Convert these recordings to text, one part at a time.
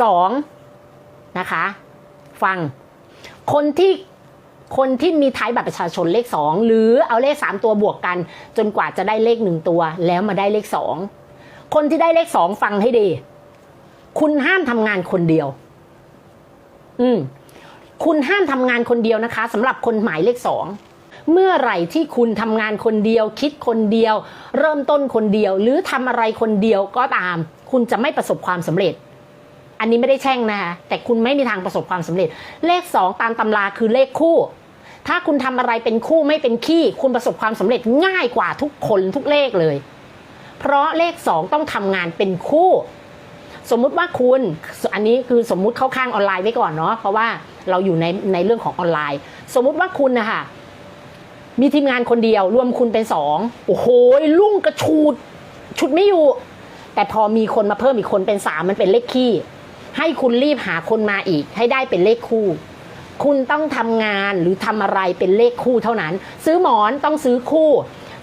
สองนะคะ ฟัง คนที่คนที่มีท้ายบัตรประชาชนเลขสองหรือเอาเลขสามตัวบวกกัน จนกว่าจะได้เลขหนึ่งตัว แล้วมาได้เลขสองคนที่ได้เลขสองฟังให้ดี คุณห้ามทำงานคนเดียว อืมคุณห้ามทำงานคนเดียวนะคะสำหรับคนหมายเลขสองเมื่อไหร่ที่คุณทำงานคนเดียว คิดคนเดียว เริ่มต้นคนเดียว หรือทำอะไรคนเดียวก็ตาม คุณจะไม่ประสบความสำเร็จ อันนี้ไม่ได้แช่งนะคะแต่คุณไม่มีทางประสบความสำเร็จ เลขสองตามตำราคือเลขคู่ ถ้าคุณทำอะไรเป็นคู่ไม่เป็นขี้ คุณประสบความสำเร็จง่ายกว่าทุกคนทุกเลขเลย เพราะเลขสองต้องทำงานเป็นคู่ สมมุติว่าคุณอันนี้คือสมมุติเข้าข้างออนไลน์ไว้ก่อนเนาะเพราะว่าเราอยู่ในในเรื่องของออนไลน์ สมมุติว่าคุณนะคะมีทีมงานคนเดียว รวมคุณเป็นสองโอ้โหลุ่งกระชูด ชุดไม่อยู่ แต่พอมีคนมาเพิ่มอีกคนเป็นสามมันเป็นเลขขี้ ให้คุณรีบหาคนมาอีก ให้ได้เป็นเลขคู่ คุณต้องทำงานหรือทำอะไรเป็นเลขคู่เท่านั้น ซื้อหมอนต้องซื้อคู่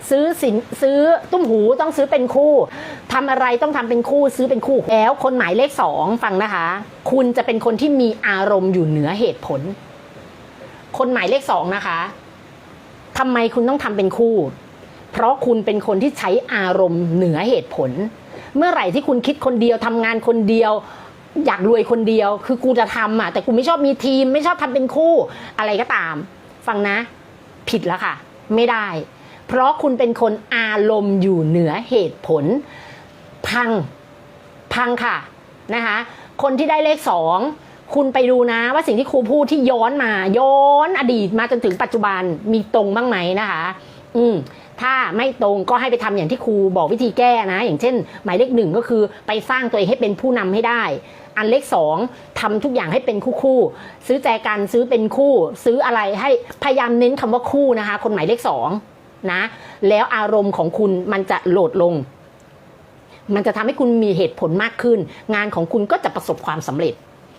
ซื้อสินซื้อตุ้มหูต้องซื้อเป็นคู่ทำอะไรต้องทำเป็นคู่ซื้อเป็นคู่ แล้วคนหมายเลขสองฟังนะคะ คุณจะเป็นคนที่มีอารมณ์อยู่เหนือเหตุผล คนหมายเลขสองนะคะทำไมคุณต้องทำเป็นคู่ เพราะคุณเป็นคนที่ใช้อารมณ์เหนือเหตุผล เมื่อไหร่ที่คุณคิดคนเดียวทำงานคนเดียว อยากรวยคนเดียว คือกูจะทำอะแต่กูไม่ชอบมีทีม ไม่ชอบทำเป็นคู่อะไรก็ตาม ฟังนะ ผิดแล้วค่ะ ไม่ได้ เพราะคุณเป็นคนอารมณ์อยู่เหนือเหตุผล พังพังค่ะนะคะคนที่ได้เลขสองคุณไปดูนะว่าสิ่งที่ครูพูดที่ย้อนมา ย้อนอดีตมาจนถึงปัจจุบันมีตรงบ้างไหมนะคะ อืม ถ้าไม่ตรงก็ให้ไปทำอย่างที่ครูบอกวิธีแก้นะ อย่างเช่น หมายเลขหนึ่งก็คือไปสร้างตัวเองให้เป็นผู้นำให้ได้ อันเลขสองทำทุกอย่างให้เป็นคู่คู่ ซื้อแจกันซื้อเป็นคู่ ซื้ออะไรให้พยายามเน้นคำว่าคู่นะคะ คนหมายเลขสองนะแล้วอารมณ์ของคุณมันจะโหลดลง มันจะทำให้คุณมีเหตุผลมากขึ้น งานของคุณก็จะประสบความสำเร็จ